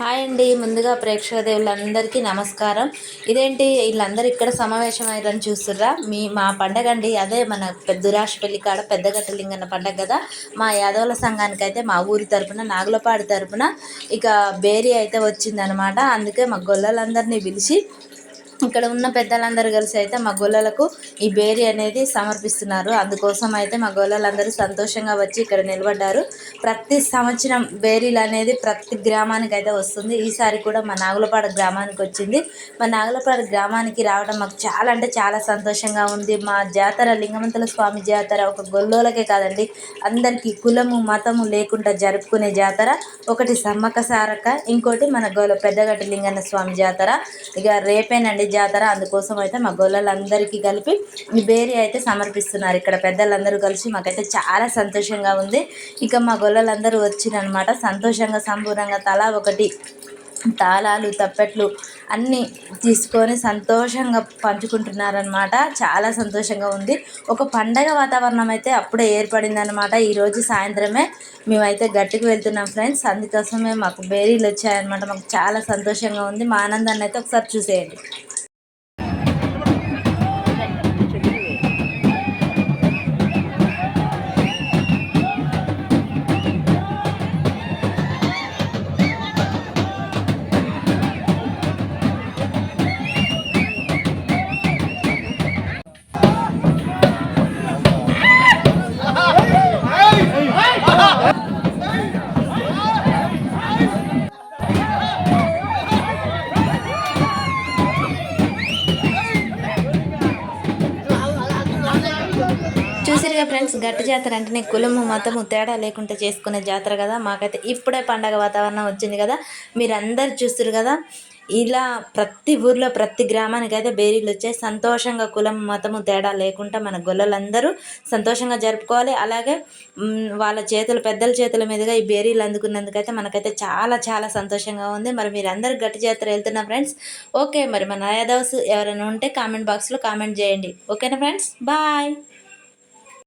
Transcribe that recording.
Hi అండి. ముందుగా ప్రేక్షక దేవులందరికీ నమస్కారం. ఇదేంటి? వీళ్ళందరూ ఇక్కడ సమావేశమయ్యారని చూస్తుర్రా? మీ మా పండగ అండి అదే మన పెద్ద పెళ్ళి కాడ పెద్దగట్టలింగన్న పండగ కదా? మా యాదవుల సంఘానికి అయితే మా ఊరి తరపున నాగులపాడి తరపున ఇక బేరీ అయితే వచ్చిందనమాట. అందుకే మా గొల్లలందరినీ పిలిచి ఇక్కడ ఉన్న పెద్దలందరూ కలిసి అయితే మా గొల్లలకు ఈ బేరీ అనేది సమర్పిస్తున్నారు. అందుకోసం అయితే మా గొల్లలందరూ సంతోషంగా వచ్చి ఇక్కడ నిలబడ్డారు. ప్రతి సంవత్సరం బేరీలు అనేది ప్రతి గ్రామానికి అయితే వస్తుంది. ఈసారి కూడా మా నాగులపాడ గ్రామానికి వచ్చింది. మా నాగులపాడ గ్రామానికి రావడం మాకు చాలా అంటే చాలా సంతోషంగా ఉంది. మా జాతర లింగమంతుల స్వామి జాతర ఒక గొల్లోలకే కాదండి. అందరికీ కులము మతము లేకుండా జరుపుకునే జాతర. ఒకటి సమ్మక సారక ఇంకోటి మన గొల్ల పెద్దగట్టి లింగన్న స్వామి జాతర. ఇక రేపేనండి జాతర అందుకోసం అయితే మా గొల్లలందరికీ కలిపి ఈ బేరీ అయితే సమర్పిస్తున్నారు. ఇక్కడ పెద్దలందరూ కలిసి మాకైతే చాలా సంతోషంగా ఉంది. ఇక మా గొల్లలందరూ వచ్చిరనమాట సంతోషంగా సంపూర్ణంగా తలా ఒకటి తాళాలు తప్పెట్లు అన్నీ తీసుకొని సంతోషంగా పంచుకుంటున్నారనమాట చాలా సంతోషంగా ఉంది. ఒక పండగ వాతావరణం అయితే అప్పుడే ఏర్పడిందనమాట ఈరోజు సాయంత్రమే మేమైతే గట్టికి వెళ్తున్నాం ఫ్రెండ్స్. అందుకోసమే మాకు బేరీలు వచ్చాయన్నమాట. మాకు చాలా సంతోషంగా ఉంది. మా ఆనందాన్ని అయితే ఒకసారి చూసేయండి. తప్పనిసరిగా ఫ్రెండ్స్ గట్టి జాతర అంటేనే కులము మతము తేడా లేకుండా చేసుకునే జాతర కదా. మాకైతే ఇప్పుడే పండగ వాతావరణం వచ్చింది కదా. మీరందరు చూస్తారు కదా. ఇలా ప్రతి ఊర్లో ప్రతి గ్రామానికి అయితే బేరీలు వచ్చాయి. సంతోషంగా కులం మతము తేడా లేకుండా మన గొల్లలందరూ సంతోషంగా జరుపుకోవాలి. అలాగే వాళ్ళ చేతులు పెద్దల చేతుల మీదుగా ఈ బేరీలు అందుకున్నందుకైతే మనకైతే చాలా చాలా సంతోషంగా ఉంది. మరి మీరందరూ గట్టి జాతర వెళ్తున్నా ఫ్రెండ్స్ ఓకే. మరి మన యాదవ్స్ ఎవరైనా ఉంటే కామెంట్ బాక్స్లో కామెంట్ చేయండి. ఓకేనా ఫ్రెండ్స్ బాయ్